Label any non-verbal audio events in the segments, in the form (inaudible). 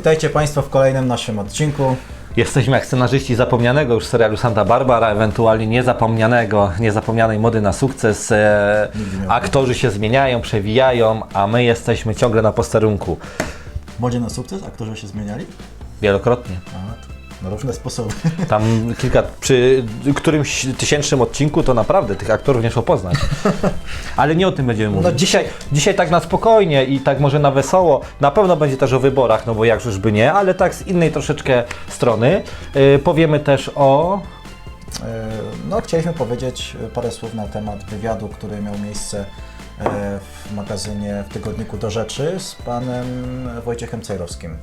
Witajcie Państwo w kolejnym naszym odcinku. Jesteśmy jak scenarzyści zapomnianego już serialu Santa Barbara, ewentualnie niezapomnianego, niezapomnianej mody na sukces. E, aktorzy się zmieniają, przewijają, a my jesteśmy ciągle na posterunku. Modzie na sukces, aktorzy się zmieniali? Wielokrotnie. Na różne sposoby. Tam kilka, przy którymś tysięcznym odcinku to naprawdę tych aktorów nie szło poznać. Ale nie o tym będziemy mówić. No, dzisiaj, dzisiaj tak na spokojnie i tak może na wesoło. Na pewno będzie też o wyborach, no bo jakżeż by nie, ale tak z innej troszeczkę strony. E, powiemy też o... E, No, chcieliśmy powiedzieć parę słów na temat wywiadu, który miał miejsce w magazynie w tygodniku do rzeczy z panem Wojciechem Cejrowskim.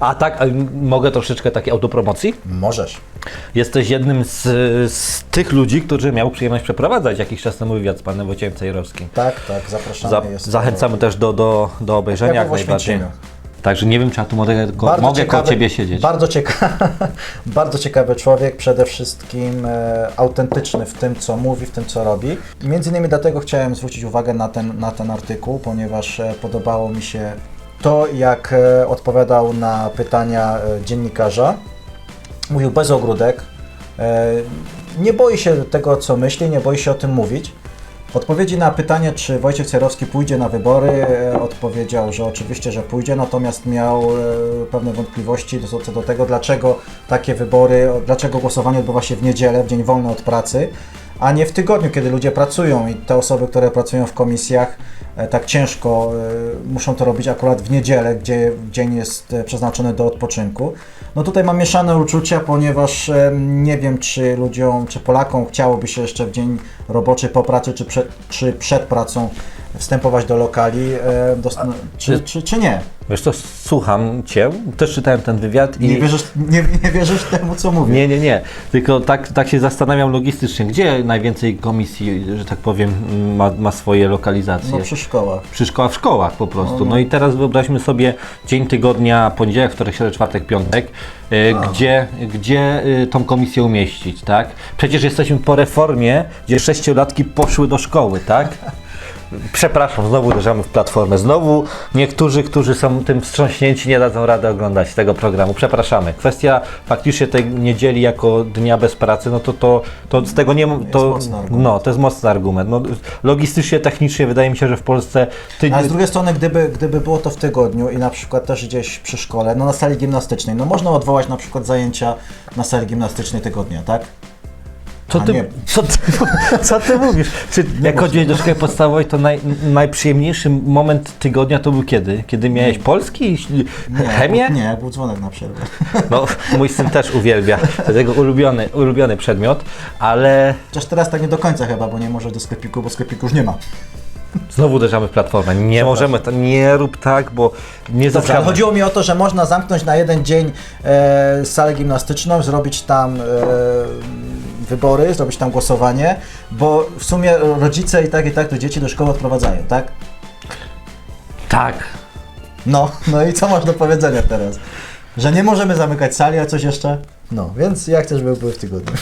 A tak, a mogę troszeczkę takiej autopromocji? Możesz. Jesteś jednym z, z tych ludzi, którzy miał przyjemność przeprowadzać jakiś czas temu wywiad z panem Wojciechem Cejrowskim. Tak, tak, zapraszamy. Za, zachęcamy też do, do, do obejrzenia Jak jak w najbardziej. Także nie wiem, czy ja tu mogę, Bardzo mogę koło ciekawy- Ciebie siedzieć. Bardzo, cieka (laughs) bardzo ciekawy człowiek, przede wszystkim e, autentyczny w tym, co mówi, w tym, co robi. Między innymi dlatego chciałem zwrócić uwagę na ten, na ten artykuł, ponieważ e, podobało mi się to, jak e, odpowiadał na pytania e, dziennikarza. Mówił bez ogródek. E, nie boi się tego, co myśli, nie boi się o tym mówić. Odpowiedzi na pytanie, czy Wojciech Cerowski pójdzie na wybory, e, odpowiedział, że oczywiście, że pójdzie, natomiast miał e, pewne wątpliwości co do tego, dlaczego takie wybory, dlaczego głosowanie odbywa się w niedzielę, w dzień wolny od pracy, a nie w tygodniu, kiedy ludzie pracują i te osoby, które pracują w komisjach tak ciężko, e, muszą to robić akurat w niedzielę, gdzie dzień jest e, przeznaczony do odpoczynku. No tutaj mam mieszane uczucia, ponieważ e, nie wiem, czy ludziom, czy Polakom chciałoby się jeszcze w dzień roboczy po pracy, czy przed, czy przed pracą wstępować do lokali, e, do, czy, czy, czy nie. Wiesz co, słucham Cię, też czytałem ten wywiad i... Nie wierzysz, nie, nie wierzysz temu, co mówię. Nie, nie, nie. Tylko tak, tak się zastanawiam logistycznie, gdzie najwięcej komisji, że tak powiem, ma, ma swoje lokalizacje? No przy szkołach. Przy szkołach, w szkołach po prostu. No, no. No i teraz wyobraźmy sobie dzień tygodnia, poniedziałek, wtorek, środę, czwartek, piątek, y, gdzie, gdzie y, tą komisję umieścić, tak? Przecież jesteśmy po reformie, gdzie sześciolatki poszły do szkoły, tak? Przepraszam, znowu uderzamy w platformę. Znowu niektórzy, którzy są tym wstrząśnięci, nie dadzą rady oglądać tego programu. Przepraszamy. Kwestia faktycznie tej niedzieli jako dnia bez pracy, no to, to, to z tego nie... To, no, to jest mocny argument. No, logistycznie, technicznie wydaje mi się, że w Polsce... Ty, Ale z drugiej strony, gdyby, gdyby było to w tygodniu i na przykład też gdzieś przy szkole, no na sali gimnastycznej, no można odwołać na przykład zajęcia na sali gimnastycznej tygodnia, tak? Co ty, nie. co, ty, (laughs) co ty mówisz? Czy jak chodziłeś do szkoły podstawowej, to naj, najprzyjemniejszy moment tygodnia to był kiedy? Kiedy miałeś polski, chemię? Nie, był dzwonek na przerwę. (laughs) No, mój syn też uwielbia, to jest jego ulubiony, ulubiony przedmiot, ale Chociaż teraz tak nie do końca chyba, bo nie może do sklepiku, bo sklepiku już nie ma. znowu uderzamy w platformę. Nie możemy, to, nie rób tak, bo nie zaczynamy. chodziło mi o to, że można zamknąć na jeden dzień e, salę gimnastyczną, zrobić tam e, wybory, zrobić tam głosowanie, bo w sumie rodzice i tak i tak to dzieci do szkoły odprowadzają, tak? Tak. No, no i co masz do powiedzenia teraz? Że nie możemy zamykać sali, a coś jeszcze? No, więc jak chcesz, by były w tygodniu.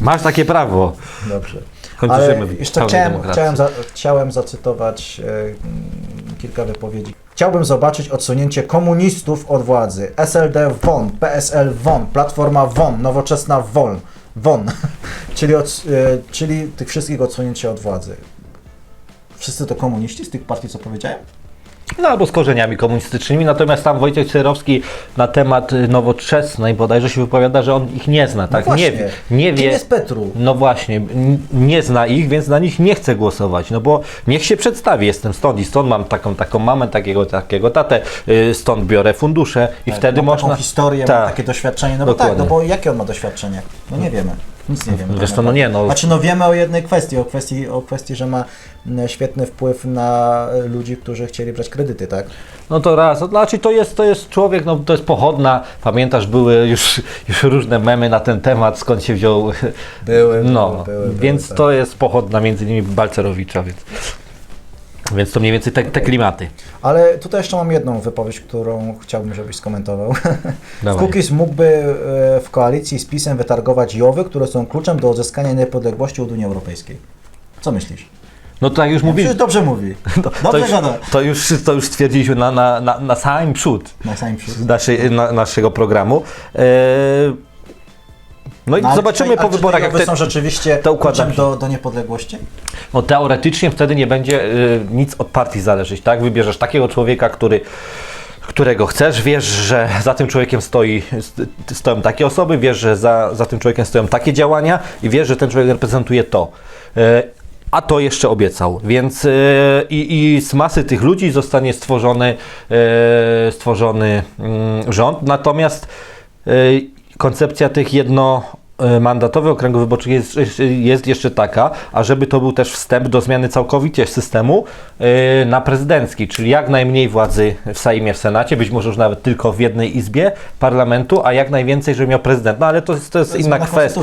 Masz takie prawo. Dobrze. Kończymy Ale jeszcze chciałem, chciałem, za, chciałem zacytować e, kilka wypowiedzi. Chciałbym zobaczyć odsunięcie komunistów od władzy. SLD won, PSL won, Platforma won, Nowoczesna won, won. (laughs) czyli, od, e, czyli tych wszystkich odsunięcie od władzy. Wszyscy to komuniści z tych partii, co powiedziałem? No albo z korzeniami komunistycznymi, natomiast tam Wojciech Cerowski na temat y, nowoczesnej bodajże się wypowiada, że on ich nie zna, tak? No nie, właśnie. wie- nie Kim jest Petru? No właśnie, nie zna ich, więc na nich nie chce głosować, no bo niech się przedstawi, jestem stąd i stąd mam taką, taką mamę, takiego, takiego tatę, y, stąd biorę fundusze i wtedy mam można... taką historię, Tak. mam takie doświadczenie. No bo tak, Dokładnie. no bo jakie on ma doświadczenie? No nie wiemy. Nic nie wiemy. Wiesz tak no nie, no- Znaczy no wiemy o jednej kwestii, o kwestii, o kwestii, że ma świetny wpływ na e, ludzi, którzy chcieli brać kredyty, tak? No to raz, to znaczy to jest, to jest człowiek, no to jest pochodna, pamiętasz, były już, już różne memy na ten temat, skąd się wziął... Były, No, były, były, były, więc tak. to jest pochodna między innymi Balcerowicza, więc... Więc to mniej więcej te, te klimaty. Ale tutaj jeszcze mam jedną wypowiedź, którą chciałbym, żebyś skomentował. (laughs) Dawaj. Kukiz mógłby e, w koalicji z PiSem wytargować JOWy, które są kluczem do odzyskania niepodległości od Unii Europejskiej. Co myślisz? No to jak już Przecież mówiliśmy, dobrze mówi. (laughs) to, Dobrze już, gada. to, już, to już stwierdziliśmy na, na, na, na samym przód Na samym naszej, na, naszego programu. E, no i No, ale zobaczymy czy- a po czy wyborach, jak wybory te, są rzeczywiście te kluczem do, do niepodległości? no, teoretycznie wtedy nie będzie y, nic od partii zależeć, tak? Wybierzesz takiego człowieka, który którego chcesz, wiesz, że za tym człowiekiem stoi, st- stoją takie osoby, wiesz, że za, za tym człowiekiem stoją takie działania i wiesz, że ten człowiek reprezentuje to. E, A to jeszcze obiecał, więc e, i, i z masy tych ludzi zostanie stworzony, e, stworzony mm, rząd. Natomiast e, koncepcja tych jedno mandatowych okręgów wyborczych jest, jest jeszcze taka, a żeby to był też wstęp do zmiany całkowicie systemu e, na prezydencki, czyli jak najmniej władzy w Sejmie, w Senacie, być może już nawet tylko w jednej izbie parlamentu, a jak najwięcej, żeby miał prezydent. No ale to jest, to jest To jest inna kwestia.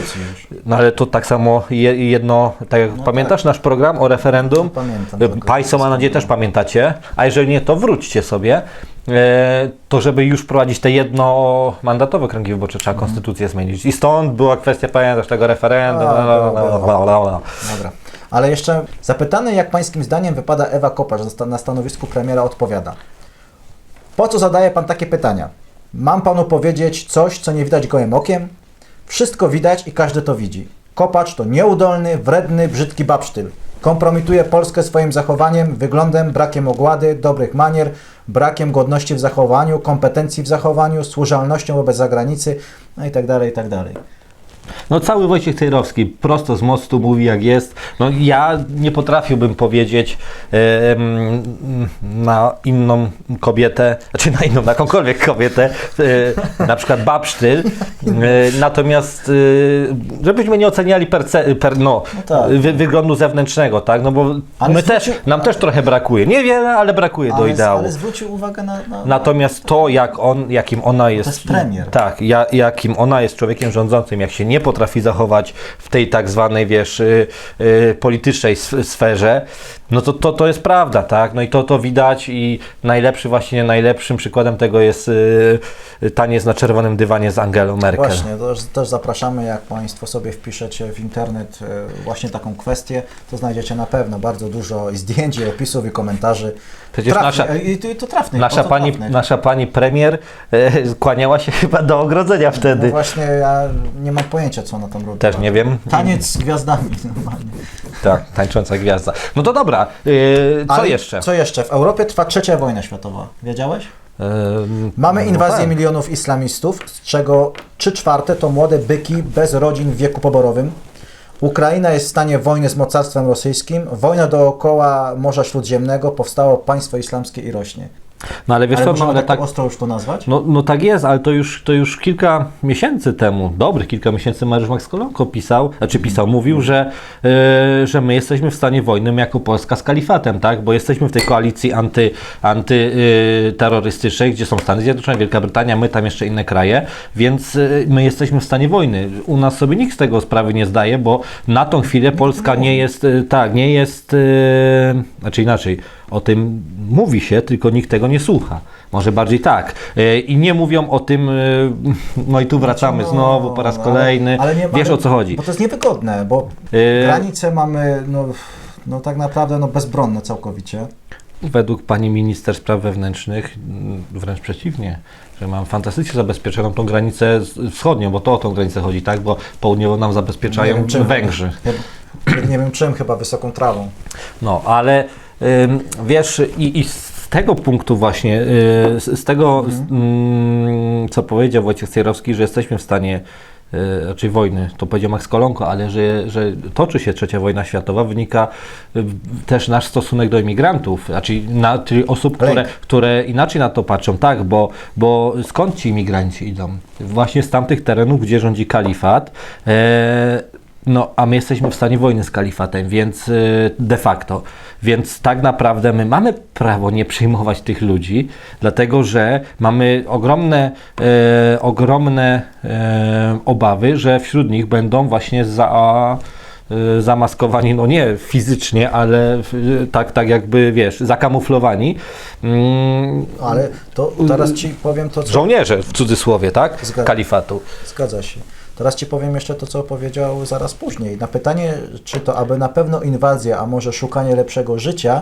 No ale to tak samo je, jedno, tak jak pamiętasz nasz program o referendum? Pamiętam, tak. Państwo mam nadzieję też pamiętacie, a jeżeli nie, to wróćcie sobie. E, to żeby już wprowadzić te jednomandatowe kręgi wyborcze, trzeba Mhm. konstytucję zmienić. I stąd była kwestia, pamiętasz, tego referendum. Dobra. Ale jeszcze zapytany, jak pańskim zdaniem wypada Ewa Kopacz na- na stanowisku premiera, odpowiada. Po co zadaje pan takie pytania? Mam panu powiedzieć coś, co nie widać gołym okiem? Wszystko widać i każdy to widzi. Kopacz to nieudolny, wredny, brzydki babsztyl. Kompromituje Polskę swoim zachowaniem, wyglądem, brakiem ogłady, dobrych manier, brakiem godności w zachowaniu, kompetencji w zachowaniu, służalnością wobec zagranicy, no i tak No cały Wojciech Cejrowski prosto z mostu mówi jak jest. No ja nie potrafiłbym powiedzieć mm, na inną kobietę, znaczy na inną, na jakąkolwiek kobietę, e, na przykład babsztyl. E, natomiast e, żebyśmy nie oceniali perce, per, no, No tak. wy, wyglądu zewnętrznego, tak? No bo Ale my też, nam też trochę brakuje. Niewiele, ale brakuje do Ale, ideału. ale zwrócił uwagę na... na Natomiast to, jak on, jakim ona jest. jest premier. Tak, ja, jakim ona jest człowiekiem rządzącym, jak się nie potrafi zachować w tej tak zwanej, wiesz, y, y, politycznej sf- sferze, no to, to to jest prawda, tak? No i to to widać i najlepszy, właśnie najlepszym przykładem tego jest y, taniec na czerwonym dywanie z Angelą Merkel. Właśnie, też, też zapraszamy, jak Państwo sobie wpiszecie w internet właśnie taką kwestię, to znajdziecie na pewno bardzo dużo zdjęć, opisów, i komentarzy. Przecież Trafnie, nasza- e, I, to- to Nasza pani, nasza pani premier e, kłaniała się chyba do ogrodzenia No wtedy. właśnie, ja nie mam pojęcia, co ona tam robi. Też nie wiem. Taniec z gwiazdami (laughs) normalnie. Tak, tańcząca gwiazda. No to dobra, y, co Ale jeszcze? Co jeszcze? W Europie trwa trzecia wojna światowa. Wiedziałeś? Mamy no inwazję tak. milionów islamistów, z czego 3 czwarte to młode byki bez rodzin w wieku poborowym. Ukraina jest w stanie wojny z mocarstwem rosyjskim. Wojna dookoła Morza Śródziemnego, powstało państwo islamskie i rośnie. No ale wiesz ale co, no, ale tak, tak, ostro już to nazwać? no, no tak jest, ale to już, to już kilka miesięcy temu, dobrych kilka miesięcy Mariusz Max Kolonko pisał, znaczy pisał, mówił, że, e, że my jesteśmy w stanie wojny jako Polska z kalifatem, tak, bo jesteśmy w tej koalicji anty, antyterrorystycznej, gdzie są Stany Zjednoczone, Wielka Brytania, my tam jeszcze inne kraje, więc e, my jesteśmy w stanie wojny. U nas sobie nikt z tego sprawy nie zdaje, bo na tą chwilę Polska nie jest, e, tak, nie jest, znaczy inaczej, o tym mówi się, tylko nikt tego nie słucha. Może bardziej tak. E, I nie mówią o tym, e, no i tu wracamy znowu po raz No, kolejny. ale nie- Wiesz ale- o co chodzi. Bo to jest niewygodne, bo E, granice mamy no, no tak naprawdę no, bezbronne całkowicie. Według pani minister spraw wewnętrznych mm, wręcz przeciwnie, że mam fantastycznie zabezpieczoną tą granicę wschodnią, bo to o tą granicę chodzi, tak? Bo południową nam zabezpieczają Nie wiem, czym. Węgrzy. Chyba- Nie wiem czym, chyba wysoką trawą. No, ale wiesz, i, i z tego punktu właśnie, y, z, z tego, z, mm, co powiedział Wojciech Cejrowski, że jesteśmy w stanie y, raczej wojny, to powiedział Max Kolonko, ale że, że toczy się trzecia wojna światowa, wynika y, też nasz stosunek do imigrantów, znaczy na, czyli osób, które, które inaczej na to patrzą, tak, bo, bo skąd ci imigranci idą? Właśnie z tamtych terenów, gdzie rządzi kalifat. E, no, a my jesteśmy w stanie wojny z kalifatem, więc de facto. Więc tak naprawdę my mamy prawo nie przyjmować tych ludzi, dlatego że mamy ogromne, e, ogromne e, obawy, że wśród nich będą właśnie za, e, zamaskowani, no nie fizycznie, ale tak, tak jakby, wiesz, zakamuflowani. Mm, Ale to teraz Ci powiem to, co żołnierze w cudzysłowie, tak? Zgadzam. Kalifatu. Zgadza się. Teraz Ci powiem jeszcze to, co powiedział zaraz później. Na pytanie, czy to aby na pewno inwazja, a może szukanie lepszego życia,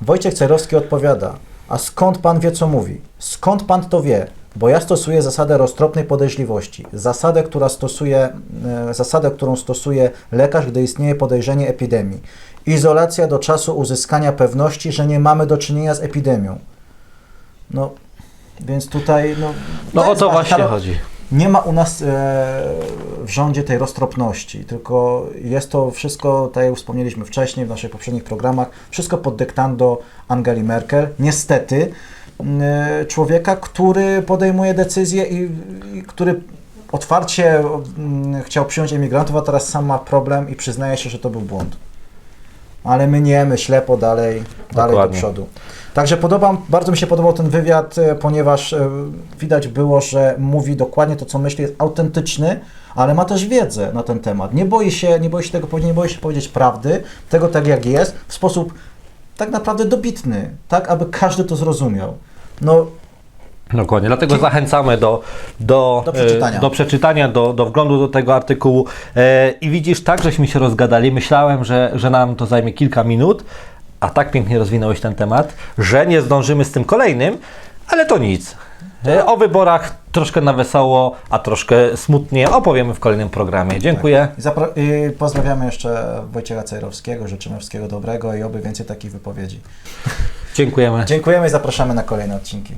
Wojciech Cerowski odpowiada, a skąd Pan wie, co mówi? Skąd Pan to wie? Bo ja stosuję zasadę roztropnej podejrzliwości. Zasadę, która stosuje, e, zasadę, którą stosuje lekarz, gdy istnieje podejrzenie epidemii. Izolacja do czasu uzyskania pewności, że nie mamy do czynienia z epidemią. No, więc tutaj... No, No o to właśnie chodzi. Nie ma u nas e, w rządzie tej roztropności, tylko jest to wszystko, tak jak wspomnieliśmy wcześniej w naszych poprzednich programach, wszystko pod dyktando Angeli Merkel. Niestety, m, e, człowieka, który podejmuje decyzje i, i który otwarcie m, chciał przyjąć emigrantów, a teraz sam ma problem i przyznaje się, że to był błąd. Ale my nie, my ślepo dalej, dalej do przodu. Także podoba, bardzo mi się podobał ten wywiad, e, ponieważ e, widać było, że mówi dokładnie to, co myśli, jest autentyczny, ale ma też wiedzę na ten temat. Nie boi się, nie boi się tego powiedzieć, nie boi się powiedzieć prawdy, tego tak jak jest, w sposób tak naprawdę dobitny, tak aby każdy to zrozumiał. No, Dokładnie, dlatego zachęcamy do, do, Do przeczytania. e, do, przeczytania, do, do wglądu do tego artykułu. E, I widzisz, tak żeśmy się rozgadali. Myślałem, że, że nam to zajmie kilka minut, a tak pięknie rozwinąłeś ten temat, że nie zdążymy z tym kolejnym, ale to nic. E, O wyborach troszkę na wesoło, a troszkę smutnie opowiemy w kolejnym programie. Dziękuję. i, zapra- i pozdrawiamy jeszcze Wojciecha Cejrowskiego, życzymy wszystkiego dobrego i oby więcej takich wypowiedzi. Dziękujemy. Dziękujemy i zapraszamy na kolejne odcinki.